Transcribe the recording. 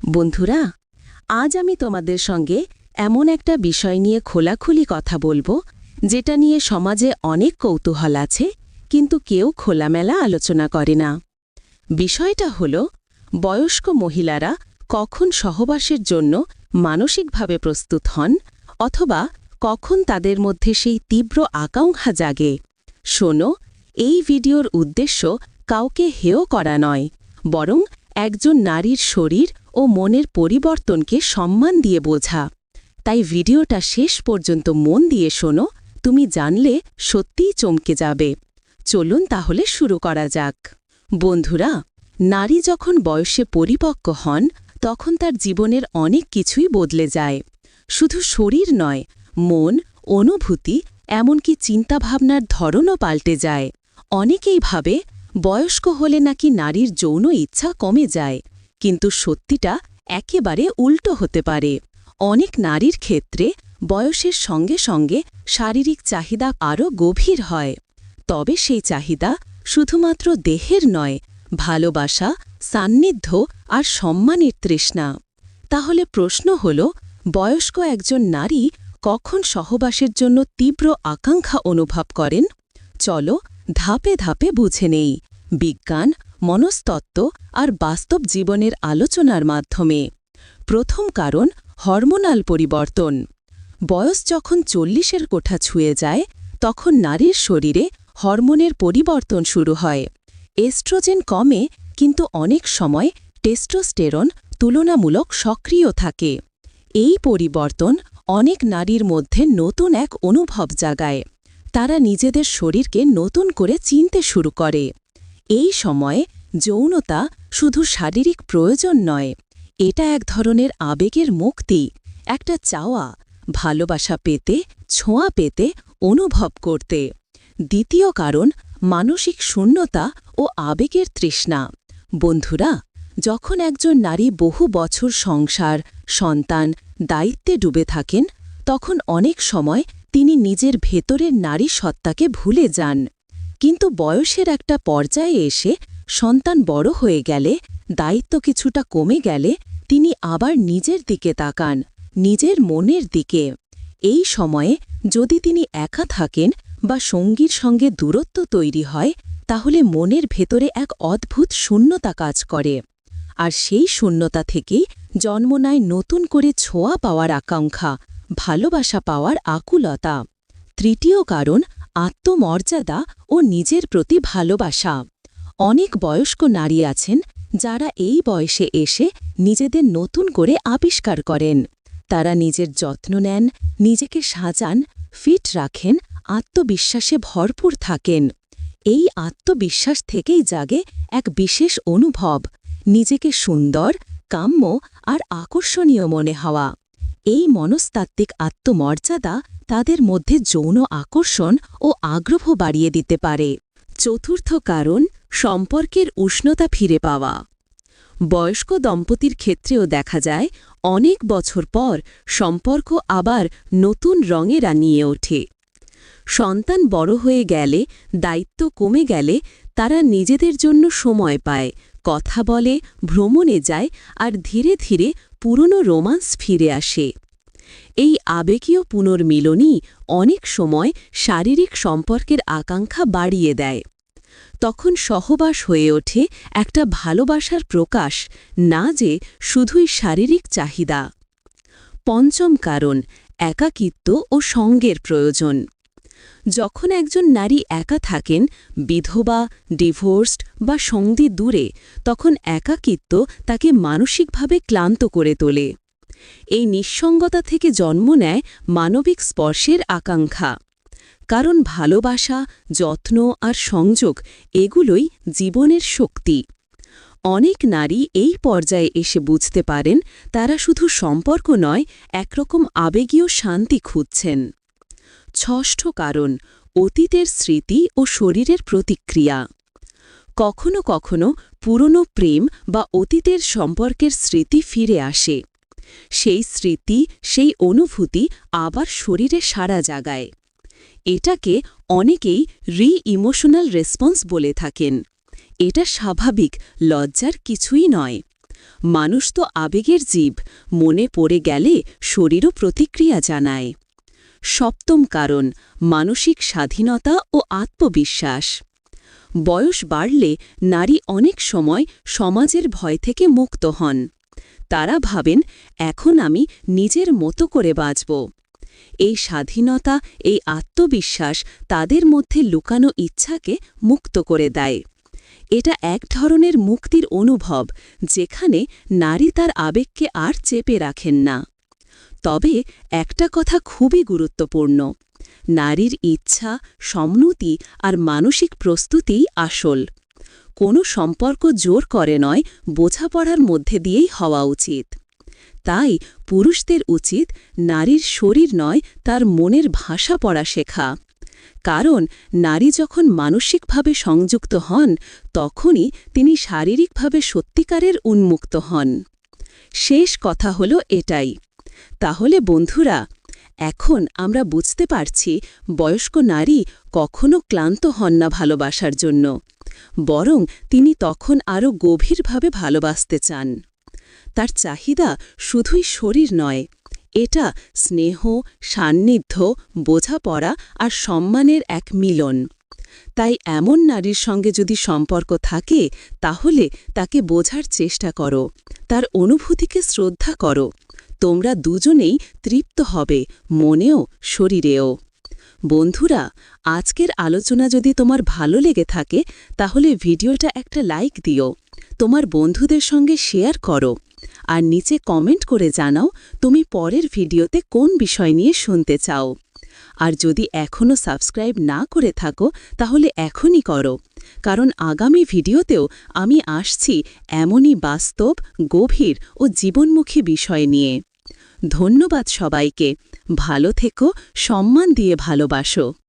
বন্ধুরা, আজ আমি তোমাদের সঙ্গে এমন একটা বিষয় নিয়ে খোলাখুলি কথা বলব, যেটা নিয়ে সমাজে অনেক কৌতূহল আছে, কিন্তু কেউ খোলামেলা আলোচনা করে না। বিষয়টা হল, বয়স্ক মহিলারা কখন সহবাসের জন্য মানসিকভাবে প্রস্তুত হন, অথবা কখন তাদের মধ্যে সেই তীব্র আকাঙ্ক্ষা জাগে। শোনো, এই ভিডিওর উদ্দেশ্য কাউকে হেয় করা নয়, বরং একজন নারীর শরীর ও মনের পরিবর্তনকে সম্মান দিয়ে বোঝা। তাই ভিডিওটা শেষ পর্যন্ত মন দিয়ে শোনো, তুমি জানলে সত্যিই চমকে যাবে। চলুন তাহলে শুরু করা যাক। বন্ধুরা, নারী যখন বয়সে পরিপক্ক হন, তখন তার জীবনের অনেক কিছুই বদলে যায়। শুধু শরীর নয়, মন, অনুভূতি, এমনকি চিন্তাভাবনার ধরনও পাল্টে যায়। অনেকেই ভাবে, বয়স্ক হলে নাকি নারীর যৌন ইচ্ছা কমে যায়। কিন্তু সত্যিটা একেবারে উল্টো হতে পারে। অনেক নারীর ক্ষেত্রে বয়সের সঙ্গে সঙ্গে শারীরিক চাহিদা আরও গভীর হয়। তবে সেই চাহিদা শুধুমাত্র দেহের নয়, ভালোবাসা, সান্নিধ্য আর সম্মানের তৃষ্ণা। তাহলে প্রশ্ন হল, বয়স্ক একজন নারী কখন সহবাসের জন্য তীব্র আকাঙ্ক্ষা অনুভব করেন? চলো ধাপে ধাপে বুঝে নেই। বিজ্ঞান মনস্তত্ত্ব আর বাস্তব জীবনের আলোচনার মাধ্যমে। প্রথম কারণ, হরমোনাল পরিবর্তন। বয়স যখন চল্লিশের কোঠা ছুঁয়ে যায়, তখন নারীর শরীরে হরমোনের পরিবর্তন শুরু হয়। এস্ট্রোজেন কমে, কিন্তু অনেক সময় টেস্টোস্টেরন তুলনামূলক সক্রিয় থাকে। এই পরিবর্তন অনেক নারীর মধ্যে নতুন এক অনুভব জাগায়। তারা নিজেদের শরীরকে নতুন করে চিনতে শুরু করে। এই সময়ে যৌনতা শুধু শারীরিক প্রয়োজন নয়, এটা এক ধরনের আবেগের মুক্তি, একটা চাওয়া, ভালোবাসা পেতে, ছোঁয়া পেতে, অনুভব করতে। দ্বিতীয় কারণ, মানসিক শূন্যতা ও আবেগের তৃষ্ণা। বন্ধুরা, যখন একজন নারী বহু বছর সংসার, সন্তান, দায়িত্বে ডুবে থাকেন, তখন অনেক সময় তিনি নিজের ভেতরের নারী সত্তাকে ভুলে যান। কিন্তু বয়সের একটা পর্যায়ে এসে সন্তান বড় হয়ে গেলে, দায়িত্ব কিছুটা কমে গেলে তিনি আবার নিজের দিকে তাকান, নিজের মনের দিকে। এই সময়ে যদি তিনি একা থাকেন বা সঙ্গীর সঙ্গে দূরত্ব তৈরি হয়, তাহলে মনের ভেতরে এক অদ্ভুত শূন্যতা কাজ করে। আর সেই শূন্যতা থেকেই জন্ম নেয় নতুন করে ছোঁয়া পাওয়ার আকাঙ্ক্ষা, ভালোবাসা পাওয়ার আকুলতা। তৃতীয় কারণ আত্মমর্যাদা ও নিজের প্রতি ভালোবাসা। অনেক বয়স্ক নারী আছেন যারা এই বয়সে এসে নিজেদের নতুন করে আবিষ্কার করেন। তারা নিজের যত্ন নেন, নিজেকে সাজান, ফিট রাখেন, আত্মবিশ্বাসে ভরপুর থাকেন। এই আত্মবিশ্বাস থেকেই জাগে এক বিশেষ অনুভব, নিজেকে সুন্দর, কাম্য আর আকর্ষণীয় মনে হওয়া। এই মনস্তাত্ত্বিক আত্মমর্যাদা তাদের মধ্যে যৌন আকর্ষণ ও আগ্রহ বাড়িয়ে দিতে পারে। চতুর্থ কারণ, সম্পর্কের উষ্ণতা ফিরে পাওয়া। বয়স্ক দম্পতির ক্ষেত্রেও দেখা যায়, অনেক বছর পর সম্পর্ক আবার নতুন রঙে রানিয়ে ওঠে। সন্তান বড় হয়ে গেলে, দায়িত্ব কমে গেলে তারা নিজেদের জন্য সময় পায়, কথা বলে, ভ্রমণে যায় আর ধীরে ধীরে পুরনো রোমান্স ফিরে আসে। এই আবেগীয় পুনর্মিলনই অনেক সময় শারীরিক সম্পর্কের আকাঙ্ক্ষা বাড়িয়ে দেয়। তখন সহবাস হয়ে ওঠে একটা ভালোবাসার প্রকাশ, না যে শুধুই শারীরিক চাহিদা। পঞ্চম কারণ, একাকিত্ব ও সঙ্গের প্রয়োজন। যখন একজন নারী একা থাকেন, বিধবা, ডিভোর্সড বা সঙ্গী দূরে, তখন একাকিত্ব তাকে মানসিকভাবে ক্লান্ত করে তোলে। এই নিঃসঙ্গতা থেকে জন্ম নেয় মানবিক স্পর্শের আকাঙ্ক্ষা। কারণ ভালোবাসা, যত্ন আর সংযোগ এগুলোই জীবনের শক্তি। অনেক নারী এই পর্যায়ে এসে বুঝতে পারেন, তারা শুধু সম্পর্ক নয়, একরকম আবেগীয় শান্তি খুঁজছেন। ষষ্ঠ কারণ, অতীতের স্মৃতি ও শরীরের প্রতিক্রিয়া। কখনো কখনো পুরনো প্রেম বা অতীতের সম্পর্কের স্মৃতি ফিরে আসে। সেই স্মৃতি, সেই অনুভূতি আবার শরীরে সারা জাগায়। এটাকে অনেকেই রি ইমোশনাল রেসপন্স বলে থাকেন। এটা স্বাভাবিক, লজ্জার কিছুই নয়। মানুষ তো আবেগের জীব, মনে পড়ে গেলে শরীরও প্রতিক্রিয়া জানায়। সপ্তম কারণ, মানসিক স্বাধীনতা ও আত্মবিশ্বাস। বয়স বাড়লে নারী অনেক সময় সমাজের ভয় থেকে মুক্ত হন। তারা ভাবেন, এখন আমি নিজের মতো করে বাঁচব। এই স্বাধীনতা, এই আত্মবিশ্বাস তাদের মধ্যে লুকানো ইচ্ছাকে মুক্ত করে দেয়। এটা এক ধরনের মুক্তির অনুভব, যেখানে নারী তার আবেগকে আর চেপে রাখেন না। তবে একটা কথা খুবই গুরুত্বপূর্ণ, নারীর ইচ্ছা, সম্মতি আর মানসিক প্রস্তুতিই আসল। কোনো সম্পর্ক জোর করে নয়, বোঝাপড়ার মধ্যে দিয়েই হওয়া উচিত। তাই পুরুষদের উচিত নারীর শরীর নয়, তার মনের ভাষা পড়া শেখা। কারণ নারী যখন মানসিকভাবে সংযুক্ত হন, তখনই তিনি শারীরিকভাবে সত্যিকারের উন্মুক্ত হন। শেষ কথা হল এটাই। তাহলে বন্ধুরা, এখন আমরা বুঝতে পারছি বয়স্ক নারী কখনো ক্লান্ত হন না ভালোবাসার জন্য। বরং তিনি তখন আরও গভীরভাবে ভালোবাসতে চান। তার চাহিদা শুধুই শরীর নয়, এটা স্নেহ, সান্নিধ্য, বোঝাপড়া আর সম্মানের এক মিলন। তাই এমন নারীর সঙ্গে যদি সম্পর্ক থাকে, তাহলে তাকে বোঝার চেষ্টা করো, তার অনুভূতিকে শ্রদ্ধা করো। তোমরা দুজনেই তৃপ্ত হবে মনেও, শরীরেও। বন্ধুরা, আজকের আলোচনা যদি তোমার ভালো লেগে থাকে, তাহলে ভিডিওটা একটা লাইক দিও, তোমার বন্ধুদের সঙ্গে শেয়ার করো, আর নিচে কমেন্ট করে জানাও তুমি পরের ভিডিওতে কোন বিষয় নিয়ে শুনতে চাও। আর যদি এখনও সাবস্ক্রাইব না করে থাকো, তাহলে এখনই করো, কারণ আগামী ভিডিওতেও আমি আসছি এমনই বাস্তব, গভীর ও জীবনমুখী বিষয় নিয়ে। ধন্যবাদ সবাইকে। ভালো থেকো সম্মান দিয়ে ভালোবাসো।